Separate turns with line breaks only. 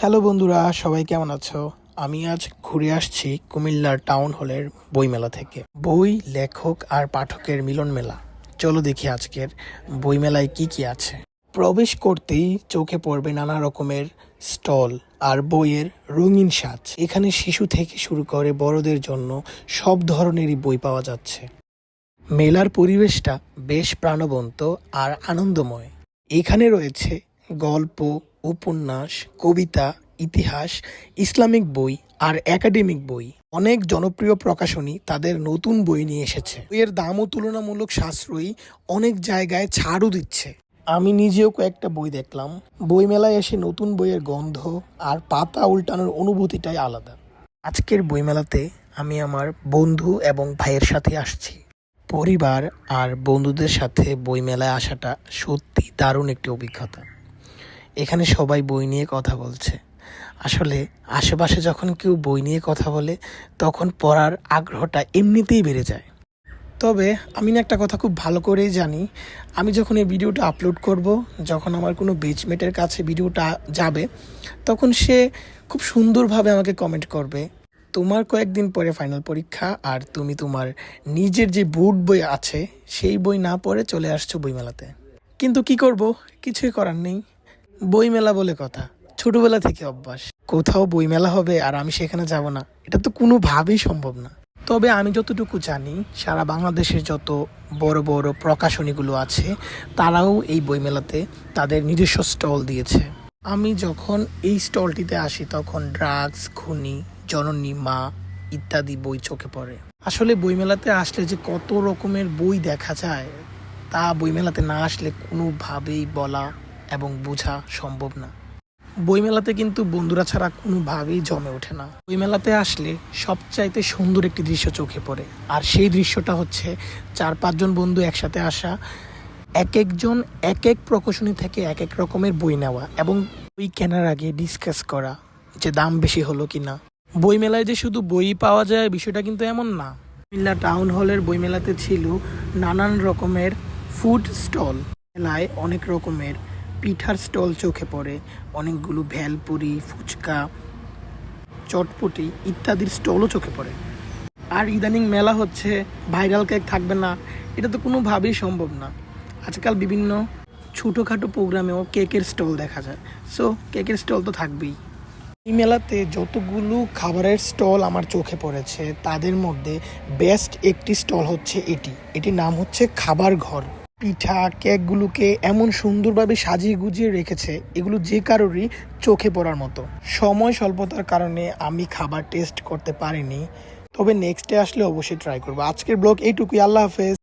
Hello বন্ধুরা, সবাই কেমন আছো? আমি আজ ঘুরে আসছি কুমিল্লার টাউন হলের বইমেলা থেকে। বই, লেখক আর পাঠকের মিলন মেলা। চলো দেখি আজকের বইমেলায় কি কি আছে। প্রবেশ করতেই চোখে পড়বে নানা রকমের স্টল আর বইয়ের রঙিন সাজ। এখানে শিশু থেকে শুরু করে বড়দের জন্য সব ধরনেরই বই পাওয়া যাচ্ছে। মেলার পরিবেশটা বেশ প্রাণবন্ত আর আনন্দময়। এখানে রয়েছে গল্প, উপন্যাস, কবিতা, ইতিহাস, ইসলামিক বই আর একাডেমিক বই। অনেক জনপ্রিয় প্রকাশনী তাদের নতুন বই নিয়ে এসেছে। বইয়ের দামও তুলনামূলক সাশ্রয়ী, অনেক জায়গায় ছাড়ও দিচ্ছে। আমি নিজেও কয়েকটা বই দেখলাম। বইমেলায় এসে নতুন বইয়ের গন্ধ আর পাতা উল্টানোর অনুভূতিটাই আলাদা। আজকের বইমেলাতে আমি আমার বন্ধু এবং ভাইয়ের সাথে আসছি। পরিবার আর বন্ধুদের সাথে বইমেলায় আসাটা সত্যি দারুণ একটি অভিজ্ঞতা। এখানে সবাই বই নিয়ে কথা বলছে। আসলে আশেপাশে যখন কেউ বই নিয়ে কথা বলে, তখন পড়ার আগ্রহটা এমনিতেই বেড়ে যায়। তবে আমি না একটা কথা খুব ভালো করেই জানি, আমি যখন এই ভিডিওটা আপলোড করব, যখন আমার কোনো বেচমেটের কাছে ভিডিওটা যাবে, তখন সে খুব সুন্দরভাবে আমাকে কমেন্ট করবে, তোমার কয়েকদিন পরে ফাইনাল পরীক্ষা, আর তুমি তোমার নিজের যে বুট বই আছে, সেই বই না পড়ে চলে আসছো বইমেলাতে। কিন্তু কি করব? কিছুই করার নেই। বইমেলা বলে কথা। ছোটবেলা থেকে অভ্যাস। কোথাও বইমেলা হবে আর আমি সেখানে যাব না। এটা তো কোনোভাবেই সম্ভব না। তবে আমি যতটুকু জানি, সারা বাংলাদেশের যত বড় বড় প্রকাশনীগুলো আছে, তারাও এই বইমেলাতে তাদের নিজস্ব স্টল দিয়েছে। আমি যখন এই স্টলটিতে আসি, তখন ড্রাগস, খুনি, জননী, মা ইত্যাদি বই চোখে পড়ে। আসলে বইমেলাতে আসলে যে কত রকমের বই দেখা যায়, তা বইমেলাতে না আসলে কোনোভাবেই বলা এবং বোঝা সম্ভব না। বইমেলাতে কিন্তু বন্ধুরা ছাড়া কোনোভাবেই জমে ওঠে না। বইমেলাতে আসলে সবচাইতে সুন্দর একটি দৃশ্য চোখে পড়ে। আর সেই দৃশ্যটা হচ্ছে চার পাঁচজন বন্ধু একসাথে আসা এক একজন এক এক প্রকাশনী থেকে এক এক রকমের বই নেওয়া এবং বই কেনার আগে ডিসকাস করা যে দাম বেশি হলো কি না বইমেলায় যে শুধু বই পাওয়া যায় বিষয়টা কিন্তু এমন না। কুমিল্লা টাউন হলের বইমেলাতে ছিল নানান রকমের ফুড স্টল। মেলায় অনেক রকমের পিঠার স্টল চোখে পড়ে, অনেকগুলো ভেলপুরি, ফুচকা, চটপটি ইত্যাদির স্টলও চোখে পড়ে। আর ইদানিং মেলা হচ্ছে, ভাইরাল কেক থাকবে না, এটা তো কোনোভাবেই সম্ভব না। আজকাল বিভিন্ন ছোটোখাটো প্রোগ্রামেও কেকের স্টল দেখা যায়। সো কেকের স্টল তো থাকবেই। এই মেলাতে যতগুলো খাবারের স্টল আমার চোখে পড়েছে, তাদের মধ্যে বেস্ট একটি স্টল হচ্ছে এটি। এটির নাম হচ্ছে খাবার ঘর। পিঠা, কেকগুলোকে এমন সুন্দরভাবে সাজিয়ে গুজিয়ে রেখেছে, এগুলো যে কারোরই চোখে পড়ার মতো। সময় স্বল্পতার কারণে আমি খাবার টেস্ট করতে পারিনি। তবে নেক্সট ডে আসলে অবশ্যই ট্রাই করব। আজকের ব্লগ এইটুকুই। আল্লাহ হাফেজ।